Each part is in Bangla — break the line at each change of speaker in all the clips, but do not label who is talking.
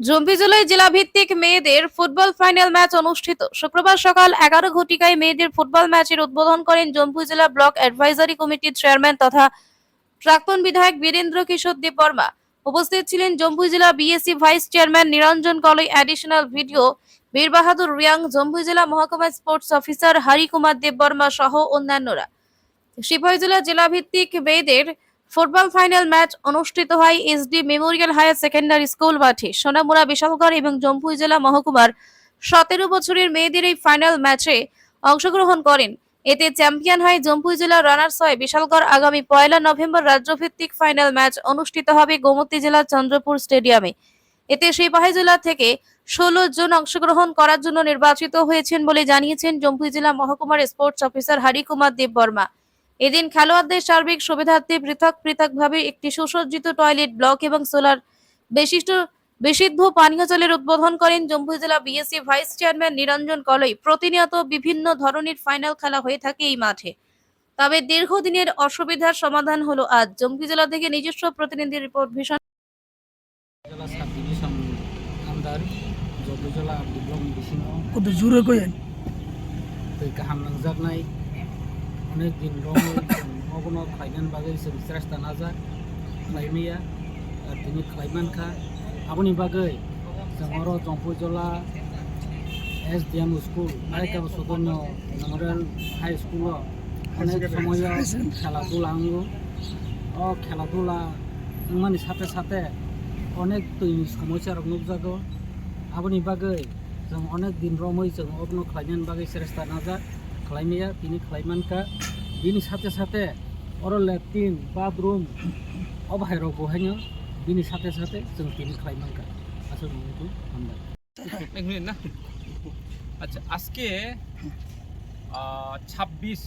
জম্পি জেলায় জেলা ভিত্তিক মেয়েদের ফুটবল ফাইনাল ম্যাচ অনুষ্ঠিত। শুক্রবার সকাল এগারো ঘটিকায় মেয়েদের ফুটবল ম্যাচের উদ্বোধন করেন জম্পি জেলা ব্লক অ্যাডভাইজারি কমিটির চেয়ারম্যান তথা প্রাক্তন বিধায়ক বীরেন্দ্র কিশোর দেব বর্মা উপস্থিত ছিলেন জম্পুই জেলা BSC vice chairman Niranjan Kalai. Additional BDO, Bir Bahadur Reang Jampui জেলা মহকুমা স্পোর্টস অফিসার হরি কুমার দেব বর্মা সহ অন্যান্যরা। সিপাহী জেলা জেলা ভিত্তিক মেয়েদের ফুটবল ফাইনাল ম্যাচ অনুষ্ঠিত হয় SD memorial higher secondary school মাঠে। সোনামুড়া, বিশালগড় এবং জম্পুই জেলা মহকুমার সতেরো বছরের মেয়েদের এই ফাইনাল ম্যাচে অংশগ্রহণ করেন। এতে চ্যাম্পিয়ন হয় জম্পুই জেলার রানার্স হয় বিশালগড়। আগামী পয়লা নভেম্বর রাজ্যভিত্তিক ফাইনাল ম্যাচ অনুষ্ঠিত হবে গোমতী জেলার চন্দ্রপুর স্টেডিয়ামে। এতে সিপাহী জেলা থেকে ষোলো জন অংশগ্রহণ করার জন্য নির্বাচিত হয়েছেন বলে জানিয়েছেন জম্পুই জেলা মহকুমার স্পোর্টস অফিসার হরি কুমার দেব বর্মা এদিন খেলোয়াড়দের সার্বিক সুবিধার্থে পৃথক পৃথকভাবে একটি সুসজ্জিত টয়লেট ব্লক এবং সোলার বিশিষ্ট বিশুদ্ধ পানীয় জলের উদ্বোধন করেন জম্মু জেলা BSC vice chairman Niranjan Kalai. প্রতিনিয়ত বিভিন্ন ধরনের ফাইনাল খেলা হয়ে থাকে এই মাঠে। তবে দীর্ঘদিনের অসুবিধার সমাধান হলো আজ। জম্মু জেলা থেকে নিজস্ব প্রতিনিধি রিপোর্ট ভীষণ
জেলা সাব ডিভিশন আন্ডার জলা ডিপ্লম বিসিং
কত জোরে কইেন
दै गाहाम नांजाबनाय अनेक दिन दं अबनो खायनान बागै जों सेरेस्ता नाजा खालायनाया दिनै खालायमानखा आबनि बागै जों अर जंपुजला एस डि एम स्कुल नायकाब सदन मेमोरियल हाई स्कुल অনেক সময় খেলাধুলা আঙ্গো ও খেলাধুলা মানে সাথে সাথে অনেক दैनि समस्या नुजागौ आबनि बागै जों अनेक दिन रमै जों अबनो खालायनायनि बागै सेरेस्ता नाजा खालायनाया बिनि खालायमानखा बिनि साथे साथे अर लेट्रिन बाथरुम अ बाहेराव बहायनो बिनि साथे साथे जों बिनि खालायमानखा আসল মতো আমরা
এক মিনিট না আচ্ছা আজকে ছাব্বিশ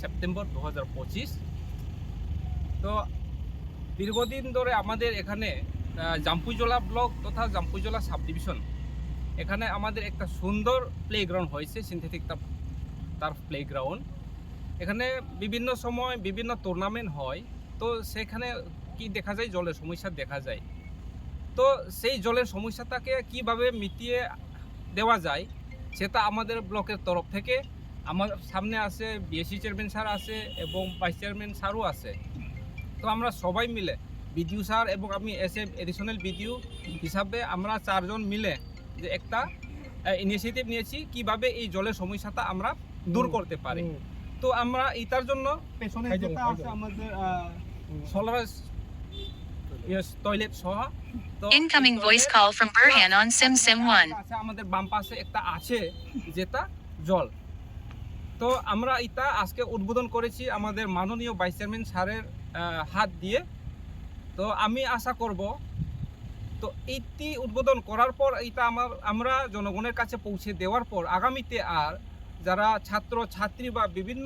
সেপ্টেম্বর দু হাজার পঁচিশ তো দীর্ঘদিন ধরে আমাদের এখানে আহ, জাম্পুজলা ব্লক তথা জাম্পুজলা সাব ডিভিশন এখানে আমাদের একটা সুন্দর প্লেগ্রাউন্ড হয়েছে সিনথেটিক তার প্লেগ্রাউন্ড এখানে বিভিন্ন সময় বিভিন্ন টুর্নামেন্ট হয়। তো সেখানে কি দেখা যায়? জলের সমস্যা দেখা যায়। তো সেই জলের সমস্যাটাকে কীভাবে মিটিয়ে দেওয়া যায়, সেটা আমাদের ব্লকের তরফ থেকে আমার সামনে আছে বিএসসি চেয়ারম্যান স্যার আছে এবং ভাইস চেয়ারম্যান স্যারও আছে। তো আমরা সবাই মিলে বিডিও স্যার এবং আমি এস এম এডিশনাল বিডিও হিসাবে আমরা চারজন মিলে যে একটা ইনিশিয়েটিভ নিয়েছি, কীভাবে এই জলের সমস্যাটা আমরা দূর করতে পারি। তো আমরা এটার জন্য পেছনে যেটা আছে আমাদের সোলার টয়লেট সহ। তো toilet-
call from Burhan on Sim Sim 1.
আছে আমাদের বাম পাশে একটা আছে যেটা জল। তো আমরা এটা আজকে উদ্বোধন করেছি আমাদের মাননীয় ভাইস চেয়ারম্যান স্যারের হাত দিয়ে। তো আমি আশা করব তো এইটি উদ্বোধন করার পর এটা আমার আমরা জনগণের কাছে পৌঁছে দেওয়ার পর আগামীতে আর যারা ছাত্র ছাত্রী বা বিভিন্ন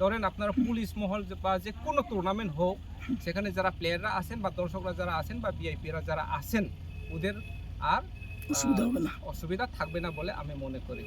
ধরেন আপনারা পুলিশ মহল বা যে কোনো টুর্নামেন্ট হোক সেখানে যারা প্লেয়াররা আছেন বা দর্শকরা যারা আছেন বা ভিআইপিরা যারা আছেন ওদের আর
অসুবিধা হবে না।
অসুবিধা থাকবে না বলে আমি মনে করি।